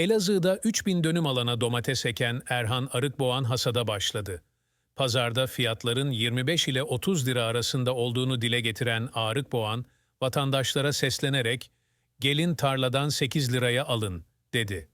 Elazığ'da 3000 dönüm alana domates eken Erhan Arıkboğan hasada başladı. Pazarda fiyatların 25 ile 30 lira arasında olduğunu dile getiren Arıkboğan, vatandaşlara seslenerek "Gelin tarladan 8 liraya alın." dedi.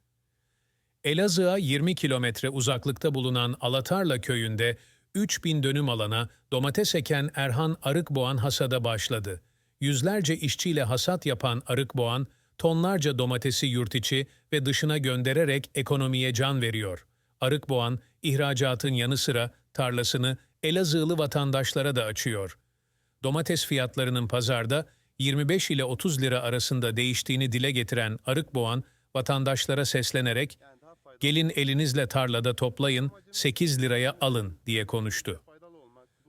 Elazığ'a 20 kilometre uzaklıkta bulunan Alatarla köyünde 3000 dönüm alana domates eken Erhan Arıkboğan hasada başladı. Yüzlerce işçiyle hasat yapan Arıkboğan, tonlarca domatesi yurt içi ve dışına göndererek ekonomiye can veriyor. Arıkboğan, ihracatın yanı sıra tarlasını Elazığlı vatandaşlara da açıyor. Domates fiyatlarının pazarda 25 ile 30 lira arasında değiştiğini dile getiren Arıkboğan, vatandaşlara seslenerek gelin elinizle tarlada toplayın, 8 liraya alın diye konuştu.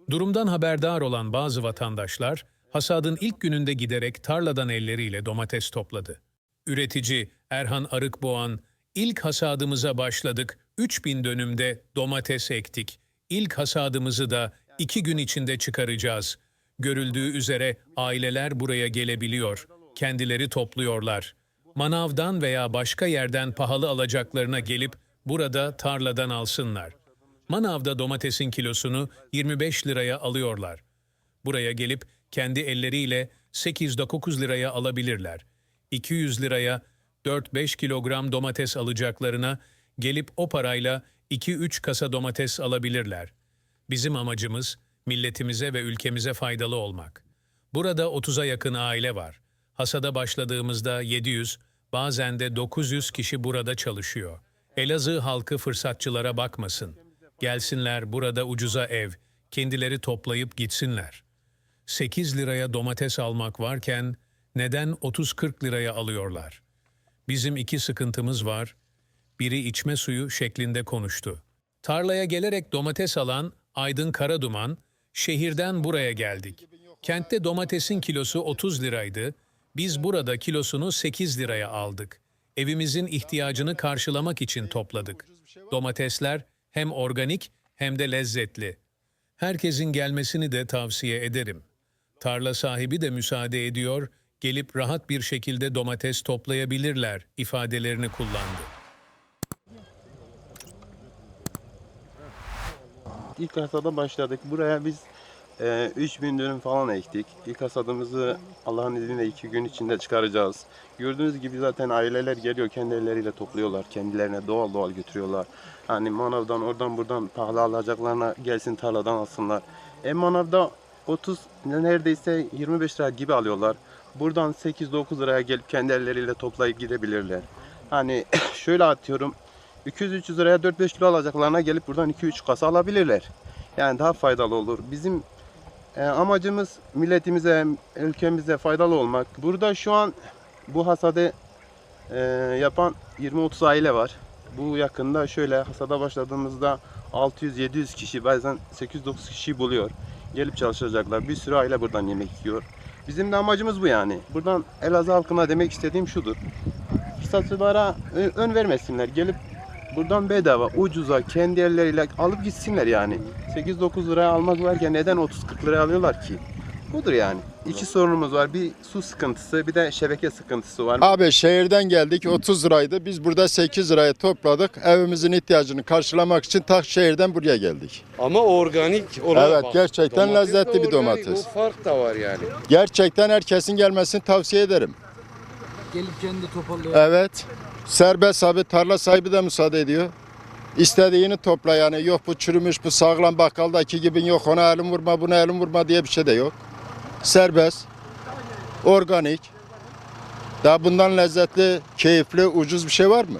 Durumdan haberdar olan bazı vatandaşlar, hasadın ilk gününde giderek tarladan elleriyle domates topladı. Üretici Erhan Arıkboğan, ilk hasadımıza başladık, 3000 dönümde domates ektik. İlk hasadımızı da iki gün içinde çıkaracağız. Görüldüğü üzere aileler buraya gelebiliyor, kendileri topluyorlar. Manavdan veya başka yerden pahalı alacaklarına gelip burada tarladan alsınlar. Manavda domatesin kilosunu 25 liraya alıyorlar. Buraya gelip kendi elleriyle 8-9 liraya alabilirler. 200 liraya 4-5 kilogram domates alacaklarına gelip o parayla 2-3 kasa domates alabilirler. Bizim amacımız milletimize ve ülkemize faydalı olmak. Burada 30'a yakın aile var. Hasada başladığımızda 700, bazen de 900 kişi burada çalışıyor. Elazığ halkı fırsatçılara bakmasın. Gelsinler burada ucuza ev, kendileri toplayıp gitsinler. 8 liraya domates almak varken neden 30-40 liraya alıyorlar? Bizim iki sıkıntımız var. Biri içme suyu şeklinde konuştu. Tarlaya gelerek domates alan Aydın Karaduman, şehirden buraya geldik. Kentte domatesin kilosu 30 liraydı. Biz burada kilosunu 8 liraya aldık. Evimizin ihtiyacını karşılamak için topladık. Domatesler hem organik hem de lezzetli. Herkesin gelmesini de tavsiye ederim. Tarla sahibi de müsaade ediyor, gelip rahat bir şekilde domates toplayabilirler ifadelerini kullandı. İlk hasada başladık. Buraya biz e, 3000 dönüm falan ektik. İlk hasadımızı Allah'ın izniyle iki gün içinde çıkaracağız. Gördüğünüz gibi zaten aileler geliyor kendi elleriyle topluyorlar. Kendilerine doğal doğal götürüyorlar. Hani manavdan oradan buradan pahalı alacaklarına gelsin tarladan alsınlar. E manavda 30 neredeyse 25 lira gibi alıyorlar. Buradan 8-9 liraya gelip kendi elleriyle toplayıp gidebilirler. Hani şöyle atıyorum 200-300 liraya 4-5 kilo alacaklarına gelip buradan 2-3 kasa alabilirler. Yani daha faydalı olur. Bizim e, amacımız milletimize, ülkemize faydalı olmak. Burada şu an bu hasadı e, yapan 20-30 aile var. Bu yakında şöyle hasada başladığımızda 600-700 kişi bazen 8-9 kişi buluyor. Gelip çalışacaklar. Bir sürü aile buradan yemek yiyor. Bizim de amacımız bu yani. Buradan Elazığ halkına demek istediğim şudur. Fırsatçılara ö- ön vermesinler. Gelip buradan bedava, ucuza, kendi elleriyle alıp gitsinler yani. 8-9 liraya almak varken neden 30-40 liraya alıyorlar ki? Budur yani. İki sorunumuz var. Bir su sıkıntısı, bir de şebeke sıkıntısı var. Abi şehirden geldik 30 liraydı. Biz burada 8 liraya topladık. Evimizin ihtiyacını karşılamak için tak şehirden buraya geldik. Ama organik olarak Evet, bak, gerçekten domates de lezzetli bir organik, domates. O fark da var yani. Gerçekten herkesin gelmesini tavsiye ederim. Gelip kendi toparlıyor. Evet. Serbest abi tarla sahibi de müsaade ediyor. İstediğini topla yani yok bu çürümüş bu sağlam bakkaldaki gibi yok ona elim vurma buna elim vurma diye bir şey de yok. Serbest. Organik. Daha bundan lezzetli, keyifli, ucuz bir şey var mı?